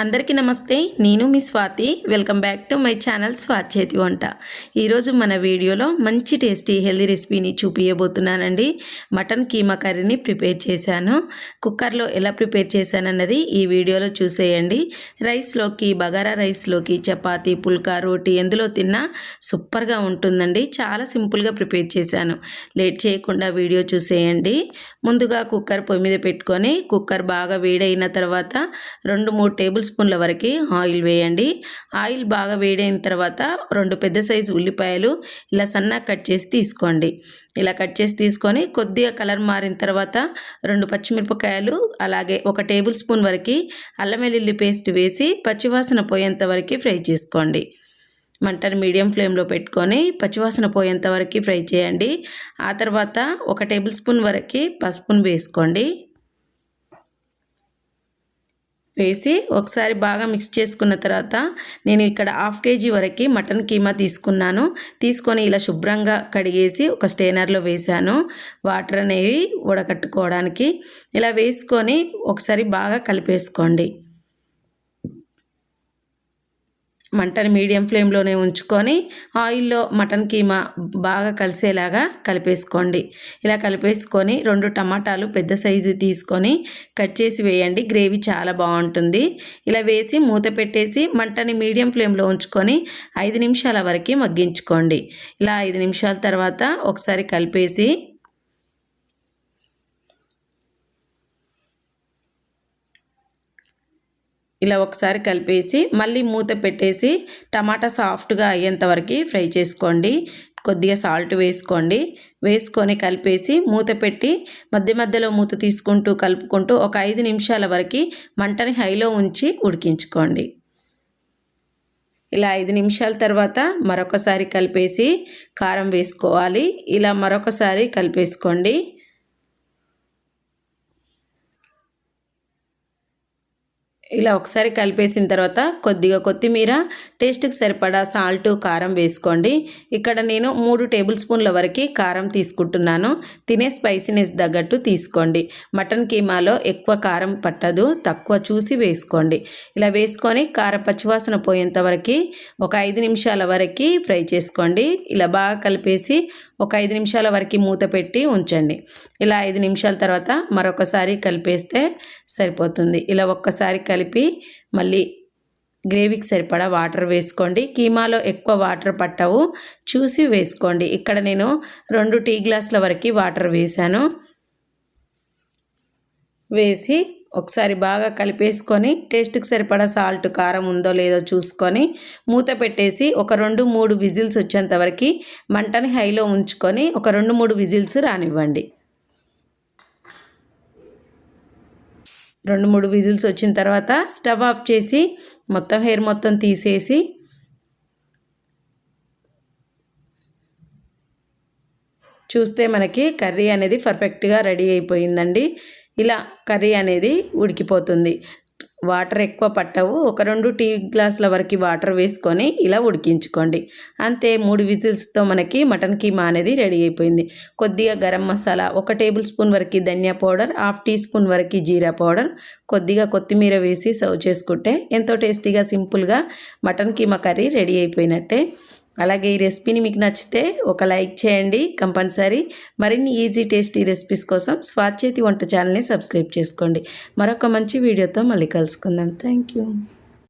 అందరికీ నమస్తే నేను మీ Swathi. Welcome back to my channel Swathi చేతి వంట. ఈరోజు మన వీడియోలో మంచి టేస్టీ హెల్దీ రెసిపీని చూపించబోతున్నానండి మటన్ కీమా కర్రీని ప్రిపేర్ చేశాను. కుక్కర్లో ఎలా ప్రిపేర్ చేశానన్నది ఈ వీడియోలో చూసేయండి. రైస్లోకి బగారా రైస్లోకి చపాతీ పుల్కా రోటీ ఎందులో తిన్నా సూపర్గా ఉంటుందండి. చాలా సింపుల్గా ప్రిపేర్ చేశాను. లేట్ చేయకుండా వీడియో చూసేయండి. ముందుగా కుక్కర్ పొయ్యి మీద పెట్టుకొని కుక్కర్ బాగా వేడైన తర్వాత రెండు మూడు టేబుల్ స్పూన్ల వరకు ఆయిల్ వేయండి. ఆయిల్ బాగా వేడైన తర్వాత రెండు పెద్ద సైజు ఉల్లిపాయలు ఇలా సన్నగా కట్ చేసి తీసుకోండి. ఇలా కట్ చేసి తీసుకొని కొద్దిగా కలర్ మారిన తర్వాత రెండు పచ్చిమిరపకాయలు అలాగే ఒక టేబుల్ స్పూన్ వరకు అల్లం వెల్లుల్లి పేస్ట్ వేసి పచ్చివాసన పోయేంత వరకు ఫ్రై చేసుకోండి. మంటను మీడియం ఫ్లేమ్లో పెట్టుకొని పచ్చివాసన పోయేంత వరకు ఫ్రై చేయండి. ఆ తర్వాత ఒక టేబుల్ స్పూన్ వరకు పసుపును వేసుకోండి. వేసి ఒకసారి బాగా మిక్స్ చేసుకున్న తర్వాత నేను ఇక్కడ హాఫ్ కేజీ వరకు మటన్ కీమా తీసుకున్నాను. తీసుకొని ఇలా శుభ్రంగా కడిగేసి ఒక స్టేనర్లో వేశాను. వాటర్ అనేవి ఉడకట్టుకోవడానికి. ఇలా వేసుకొని ఒకసారి బాగా కలిపేసుకోండి. మంటని మీడియం ఫ్లేమ్లోనే ఉంచుకొని ఆయిల్లో మటన్ కీమా బాగా కలిసేలాగా కలిపేసుకోండి. ఇలా కలిపేసుకొని రెండు టమాటాలు పెద్ద సైజు తీసుకొని కట్ చేసి వేయండి. గ్రేవీ చాలా బాగుంటుంది. ఇలా వేసి మూత పెట్టేసి మంటని మీడియం ఫ్లేమ్లో ఉంచుకొని ఐదు నిమిషాల వరకు మగ్గించుకోండి. ఇలా ఐదు నిమిషాల తర్వాత ఒకసారి కలిపేసి ఇలా ఒకసారి కలిపేసి మళ్ళీ మూత పెట్టేసి టమాటా సాఫ్ట్గా అయ్యేంత వరకు ఫ్రై చేసుకోండి. కొద్దిగా సాల్ట్ వేసుకోండి. వేసుకొని కలిపేసి మూత పెట్టి మధ్య మధ్యలో మూత తీసుకుంటూ కలుపుకుంటూ ఒక ఐదు నిమిషాల వరకు మంటని హైలో ఉంచి ఉడికించుకోండి. ఇలా ఐదు నిమిషాల తర్వాత మరొకసారి కలిపేసి కారం వేసుకోవాలి. ఇలా మరొకసారి కలిపేసుకోండి. ఇలా ఒకసారి కలిపేసిన తర్వాత కొద్దిగా కొత్తిమీర టేస్ట్కి సరిపడా సాల్ట్ కారం వేసుకోండి. ఇక్కడ నేను మూడు టేబుల్ స్పూన్ల వరకు కారం తీసుకుంటున్నాను. తినే స్పైసీనెస్ తగ్గట్టు తీసుకోండి. మటన్ కీమాలో ఎక్కువ కారం పట్టదు తక్కువ చూసి వేసుకోండి. ఇలా వేసుకొని కారం పచ్చివాసన పోయేంత వరకు ఒక ఐదు నిమిషాల వరకు ఫ్రై చేసుకోండి. ఇలా బాగా కలిపేసి ఒక ఐదు నిమిషాల వరకు మూత పెట్టి ఉంచండి. ఇలా ఐదు నిమిషాల తర్వాత మరొకసారి కలిపేస్తే సరిపోతుంది. ఇలా ఒక్కసారి కలిపి కలిపి మళ్ళీ గ్రేవీకి సరిపడా వాటర్ వేసుకోండి. కీమాలో ఎక్కువ వాటర్ పట్టవు. చూసి వేసుకోండి. ఇక్కడ నేను రెండు టీ గ్లాసుల వరకు వాటర్ వేశాను. వేసి ఒకసారి బాగా కలిపేసుకొని టేస్ట్కి సరిపడా సాల్ట్ కారం ఉందో లేదో చూసుకొని మూత పెట్టేసి ఒక రెండు మూడు విజిల్స్ వచ్చేంత వరకు మంటని హైలో ఉంచుకొని ఒక రెండు మూడు విజిల్స్ రానివ్వండి. రెండు మూడు విజిల్స్ వచ్చిన తర్వాత స్టవ్ ఆఫ్ చేసి మొత్తం హెయిర్ మొత్తం తీసేసి చూస్తే మనకి కర్రీ అనేది పర్ఫెక్ట్గా రెడీ అయిపోయిందండి. ఇలా కర్రీ అనేది ఉడికిపోతుంది. వాటర్ ఎక్కువ పట్టవు. ఒక రెండు టీ గ్లాసుల వరకు వాటర్ వేసుకొని ఇలా ఉడికించుకోండి. అంతే మూడు విజిల్స్తో మనకి మటన్ కీమా అనేది రెడీ అయిపోయింది. కొద్దిగా గరం మసాలా ఒక టేబుల్ స్పూన్ వరకు ధనియా పౌడర్ హాఫ్ టీ స్పూన్ వరకు జీరా పౌడర్ కొద్దిగా కొత్తిమీర వేసి సర్వ్ చేసుకుంటే ఎంతో టేస్టీగా సింపుల్గా మటన్ కీమా కర్రీ రెడీ అయిపోయినట్టే. అలాగే ఈ రెసిపీని మీకు నచ్చితే ఒక లైక్ చేయండి కంపల్సరీ. మరిన్ని ఈజీ టేస్టీ రెసిపీస్ కోసం స్వాచేతి వంట ఛానల్ని సబ్స్క్రైబ్ చేసుకోండి. మరొక మంచి వీడియోతో మళ్ళీ కలుసుకుందాం. Thank you.